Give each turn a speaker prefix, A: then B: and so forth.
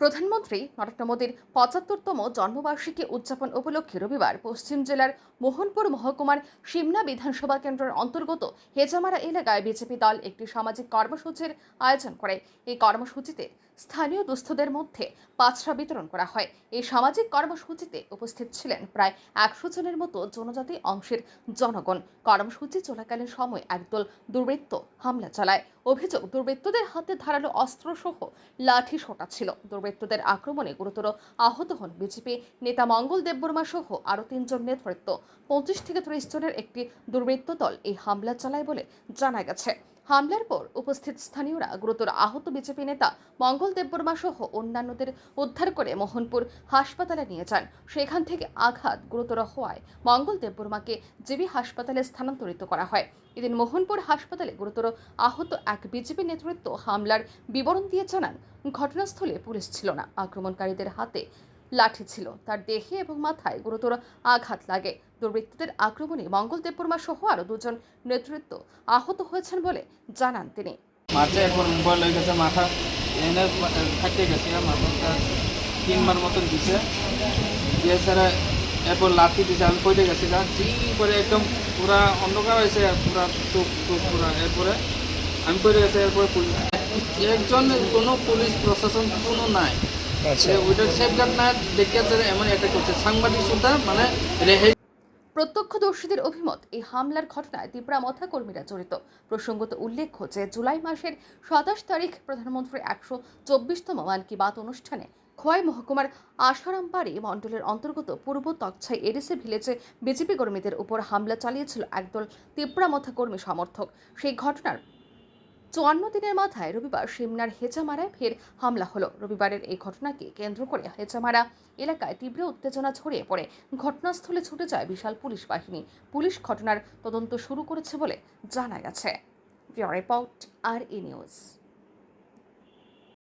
A: প্রধানমন্ত্রী নরেন্দ্র মোদীর পঁচাত্তরতম জন্মবার্ষিকী উদযাপন উপলক্ষে রবিবার পশ্চিম জেলার মোহনপুর মহকুমার সিমনা বিধানসভা কেন্দ্রের অন্তর্গত হেজামারা এলাকায় বিজেপি দল একটি সামাজিক কর্মসূচির আয়োজন করে। এই কর্মসূচিতে স্থানীয় দুস্থদের মধ্যে পাঁচটা বিতরণ করা হয়। এই সামাজিক কর্মসূচিতে উপস্থিত ছিলেন প্রায় একশো জনের মতো জনজাতি অংশের জনগণ। কর্মসূচি চলাকালীন সময় একদল দুর্বৃত্ত হামলা চালায়। অভিযোগ, দুর্বৃত্তদের হাতে ধারালো অস্ত্রসহ লাঠি সোটা ছিল। দুর্বৃত্তদের আক্রমণে গুরুতর আহত হন বিজেপি নেতা মঙ্গল দেববর্মা সহ আরও তিনজন নেতৃত্ব। পঁচিশ থেকে ত্রিশ জনের একটি দুর্বৃত্ত দল এই হামলা চালায় বলে জানা গেছে। হামলার পর উপস্থিত স্থানীয়রা গুরুতর আহত বিজেপি নেতা মঙ্গল দেববর্মা সহ অন্যান্যদের উদ্ধার করে মোহনপুর হাসপাতালে নিয়ে যান। সেখান থেকে আঘাত গুরুতর হওয়ায় মঙ্গল দেববর্মাকে জিবি হাসপাতালে স্থানান্তরিত করা হয়। এদিন মোহনপুর হাসপাতালে গুরুতর আহত এক বিজেপি নেতৃত্ব হামলার বিবরণ দিয়ে জানান, ঘটনাস্থলে পুলিশ ছিল না। আক্রমণকারীদের হাতে লাঠি ছিল। তার দেহে এবং মাথায় গুরুতর আঘাত লাগে। দুর্বৃত্তদের আক্রমণে মঙ্গল দেববর্মা সহ আরও দুজন নেতৃত্ব আহত হয়েছেন বলে জানান তিনি।
B: মাঝে একবার মোবাইল হয়ে গেছে মাথা এনে ফাটে গেছে মাথাটা তিনবার মতন দিছে। দিয়ে স্যার এরপর লাঠি দিছে আমি পড়ে গেছি করে একদম পুরা অন্ধকার হয়েছে পুরা চোখ চোখ পুরা এরপরে আমি পড়ে গেছি এরপরে পুলিশ একজন কোনো পুলিশ প্রশাসন কোনো নাই।
C: আচ্ছা।
B: সে ওইটা সেফগার্ড না দেখে যে এমন একটা করছে। সাংবাদিক সুদ্ধা মানে রেহাই
A: প্রত্যক্ষদর্শীদের অভিমত, এই হামলার ঘটনায় তিপ্রামথা কর্মীরা জড়িত। প্রসঙ্গত উল্লেখ্য যে, জুলাই মাসের সাতাশ তারিখ প্রধানমন্ত্রীর একশো চব্বিশতম মান কি বাত অনুষ্ঠানে খোয়াই মহকুমার আশারামপাড়ি মণ্ডলের অন্তর্গত পূর্ব তকছাই এডিসি ভিলেজে বিজেপি কর্মীদের উপর হামলা চালিয়েছিল একদল তিপ্রামথা কর্মী সমর্থক। সেই ঘটনার চুয়ান্ন দিনের মাথায় রবিবার সিমনার হেচামারায় ফের হামলা হলো। রবিবারের এই ঘটনাকে কেন্দ্র করে হেচামারা এলাকায় তীব্র উত্তেজনা ছড়িয়ে পড়ে। ঘটনাস্থলে ছুটে যায় বিশাল পুলিশ বাহিনী। পুলিশ ঘটনার তদন্ত শুরু করেছে বলে জানা গেছে। রিপোর্ট, আর ই নিউজ।